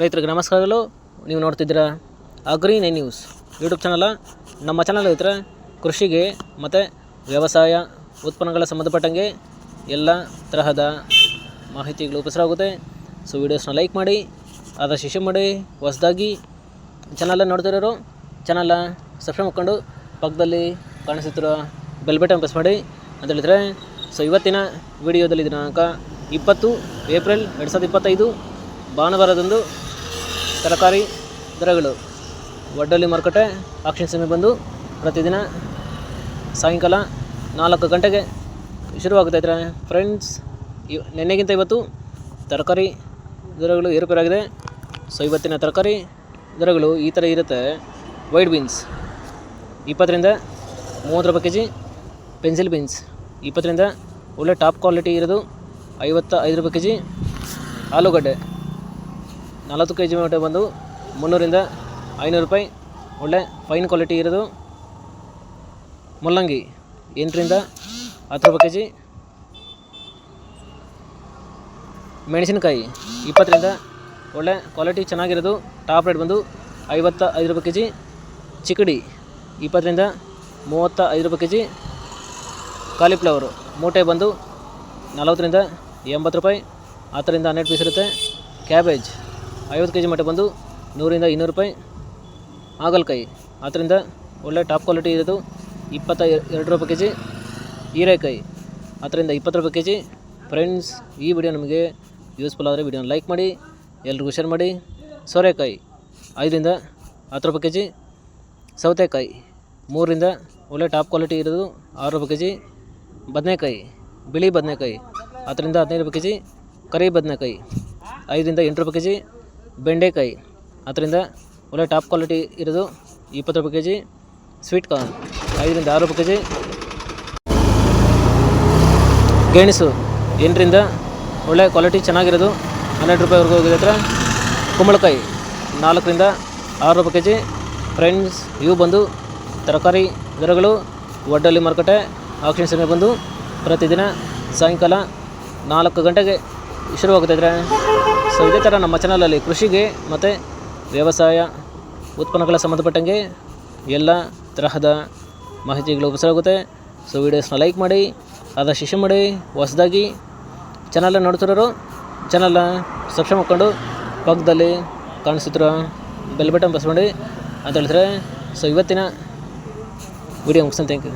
ರೈತರಿಗೆ ನಮಸ್ಕಾರಗಳು ನೀವು ನೋಡ್ತಿದ್ದೀರ ಅಗ್ರಿ ನೈ ನ್ಯೂಸ್ ಯೂಟ್ಯೂಬ್ ಚಾನಲ. ನಮ್ಮ ಚಾನಲ್ ರೈತರ, ಕೃಷಿಗೆ ಮತ್ತು ವ್ಯವಸಾಯ ಉತ್ಪನ್ನಗಳ ಸಂಬಂಧಪಟ್ಟಂಗೆ ಎಲ್ಲ ತರಹದ ಮಾಹಿತಿಗಳು ಉಪಸರಾಗುತ್ತೆ. ಸೊ ವೀಡಿಯೋಸ್ನ ಲೈಕ್ ಮಾಡಿ, ಅದರ ಶಿಶು ಮಾಡಿ, ಹೊಸದಾಗಿ ಚಾನಲ್ ನೋಡ್ತಿರೋರು ಚಾನಲ್ನ ಸಬ್ಸ್ಕ್ರೈಬ್ ಮಾಡ್ಕೊಂಡು ಪಕ್ಕದಲ್ಲಿ ಕಾಣಿಸುತ್ತಿರೋ ಬೆಲ್ ಬಟನ್ ಪ್ರೆಸ್ ಮಾಡಿ ಅಂತ ಹೇಳಿದರೆ ಸೊ ಇವತ್ತಿನ ವಿಡಿಯೋದಲ್ಲಿ ದಿನಾಂಕ ಇಪ್ಪತ್ತು ಏಪ್ರಿಲ್ ಎರಡು ಸಾವಿರದ ಇಪ್ಪತ್ತೈದು, ಭಾನುವಾರದಂದು ತರಕಾರಿ ದರಗಳು. ವಡ್ಡಲ್ಲಿ ಮಾರುಕಟ್ಟೆ, ಆಕ್ಷನ್ ಸಮಯ ಬಂದು ಪ್ರತಿದಿನ ಸಾಯಂಕಾಲ ನಾಲ್ಕು ಗಂಟೆಗೆ ಶುರುವಾಗುತ್ತೆ ಫ್ರೆಂಡ್ಸ್, ಇವ್, ನಿನ್ನೆಗಿಂತ ಇವತ್ತು ತರಕಾರಿ ದರಗಳು ಏರುಪೇರಾಗಿದೆ. ಸೊ, ಇವತ್ತಿನ ತರಕಾರಿ ದರಗಳು ಈ ಥರ ಇರುತ್ತೆ. ವೈಟ್ ಬೀನ್ಸ್ ಇಪ್ಪತ್ತರಿಂದ ಮೂವತ್ತು ರೂಪಾಯಿ ಕೆ ಜಿ ಪೆನ್ಸಿಲ್ ಬೀನ್ಸ್ ಇಪ್ಪತ್ತರಿಂದ ಒಳ್ಳೆ ಟಾಪ್ ಕ್ವಾಲಿಟಿ ಇರೋದು ಐವತ್ತ ಐದು ರೂಪಾಯಿ ಕೆ ಜಿ ಆಲೂಗಡ್ಡೆ ನಲವತ್ತು ಕೆ ಜಿ ಮೂಟೆ ಬಂದು ಮುನ್ನೂರಿಂದ ಐನೂರು ರೂಪಾಯಿ. ಒಳ್ಳೆ ಫೈನ್ ಕ್ವಾಲಿಟಿ ಇರೋದು. ಮುಲ್ಲಂಗಿ ಎಂಟರಿಂದ ಹತ್ತು ರೂಪಾಯಿ ಕೆ ಜಿ ಮೆಣಸಿನಕಾಯಿ ಇಪ್ಪತ್ತರಿಂದ ಒಳ್ಳೆ ಕ್ವಾಲಿಟಿ ಚೆನ್ನಾಗಿರೋದು. ಟಾಪ್ ರೇಟ್ ಬಂದು ಐವತ್ತ ಐದು ರೂಪಾಯಿ ಕೆ ಜಿ ಚಿಕಡಿ ಇಪ್ಪತ್ತರಿಂದ ಮೂವತ್ತ ಐದು ರೂಪಾಯಿ ಕೆ ಜಿ ಕಾಲಿಫ್ಲವರು ಮೂಟೆ ಬಂದು ನಲವತ್ತರಿಂದ ಎಂಬತ್ತು ರೂಪಾಯಿ. ಹತ್ತರಿಂದ ಹನ್ನೆರಡು ಪೀಸ್ ಇರುತ್ತೆ. ಕ್ಯಾಬೇಜ್ ಐವತ್ತು ಕೆ ಜಿ ಮಟ್ಟ ಬಂದು ನೂರಿಂದ ಇನ್ನೂರು ರೂಪಾಯಿ ಹಾಗಲಕಾಯಿ. ಆದ್ದರಿಂದ ಒಳ್ಳೆ ಟಾಪ್ ಕ್ವಾಲಿಟಿ ಇರೋದು ಇಪ್ಪತ್ತ ಎರಡು ರೂಪಾಯಿ ಕೆ ಜಿ ಹೀರೆಕಾಯಿ. ಅದರಿಂದ ಇಪ್ಪತ್ತು ರೂಪಾಯಿ ಕೆ ಜಿ ಫ್ರೆಂಡ್ಸ್, ಈ ವಿಡಿಯೋ ನಮಗೆ ಯೂಸ್ಫುಲ್ ಆದರೆ ವಿಡಿಯೋನ ಲೈಕ್ ಮಾಡಿ, ಎಲ್ರಿಗೂ ಶೇರ್ ಮಾಡಿ. ಸೋರೆಕಾಯಿ ಐದರಿಂದ ಹತ್ತು ರೂಪಾಯಿ ಕೆ ಜಿ ಸೌತೆಕಾಯಿ ಮೂರರಿಂದ ಒಳ್ಳೆ ಟಾಪ್ ಕ್ವಾಲಿಟಿ ಇರೋದು ಆರು ರೂಪಾಯಿ ಕೆ ಜಿ ಬದನೆಕಾಯಿ, ಬಿಳಿ ಬದನೆಕಾಯಿ ಹತ್ತರಿಂದ ಹದಿನೈದು ರೂಪಾಯಿ ಕೆ ಜಿ ಕರಿ ಬದನೆಕಾಯಿ ಐದರಿಂದ ಎಂಟು ರೂಪಾಯಿ ಕೆ ಜಿ ಬೆಂಡೆಕಾಯಿ. ಅದರಿಂದ ಒಳ್ಳೆ ಟಾಪ್ ಕ್ವಾಲಿಟಿ ಇರೋದು ಇಪ್ಪತ್ತು ರೂಪಾಯಿ ಕೆ ಜಿ ಸ್ವೀಟ್ ಕಾರ್ನ್ ಐದರಿಂದ ಆರು ರೂಪಾಯಿ ಕೆ ಜಿ ಗೆಣಸು ಎಂಟರಿಂದ ಒಳ್ಳೆ ಕ್ವಾಲಿಟಿ ಚೆನ್ನಾಗಿರೋದು. ಹನ್ನೆರಡು ರೂಪಾಯಿವರೆಗೂ ಹೋಗಿದೆ ಹತ್ರ. ಕುಂಬಳಕಾಯಿ ನಾಲ್ಕರಿಂದ ಆರು ರೂಪಾಯಿ ಕೆ ಜಿ ಫ್ರೆಂಡ್ಸ್ ಇವು ಬಂದು ತರಕಾರಿ ದರಗಳು ಒಡ್ಡಲ್ಲಿ ಮಾರುಕಟ್ಟೆ ಆಕ್ಷನ್ ಸಮಯ ಬಂದು ಪ್ರತಿದಿನ ಸಾಯಂಕಾಲ ನಾಲ್ಕು ಗಂಟೆಗೆ ಶುರುವಾಗುತ್ತಿದ್ರೆ ಸೊ ಇದೇ ಥರ ನಮ್ಮ ಚಾನಲಲ್ಲಿ ಕೃಷಿಗೆ ಮತ್ತು ವ್ಯವಸಾಯ ಉತ್ಪನ್ನಗಳ ಸಂಬಂಧಪಟ್ಟಂಗೆ ಎಲ್ಲ ತರಹದ ಮಾಹಿತಿಗಳು ಉಪಸಾಗುತ್ತೆ ಸೊ ವೀಡಿಯೋಸ್ನ ಲೈಕ್ ಮಾಡಿ ಅದ ಶಿಷ್ಯ ಮಾಡಿ, ಹೊಸದಾಗಿ ಚಾನಲ್ನ ನೋಡ್ತಿರೋರು ಚಾನಲ್ನ ಸಬ್ಸ್ಕ್ರೈಬ್ ಮಾಡ್ಕೊಂಡು ಪಕ್ಕದಲ್ಲಿ ಕಾಣಿಸುತ್ತಿರೋ ಬೆಲ್ ಬಟನ್ ಪ್ರೆಸ್ ಮಾಡಿ ಅಂತ ಹೇಳಿದ್ರೆ ಸೊ ಇವತ್ತಿನ ವಿಡಿಯೋ ಮುಗಿಸ್ತಾನೆ. Thank you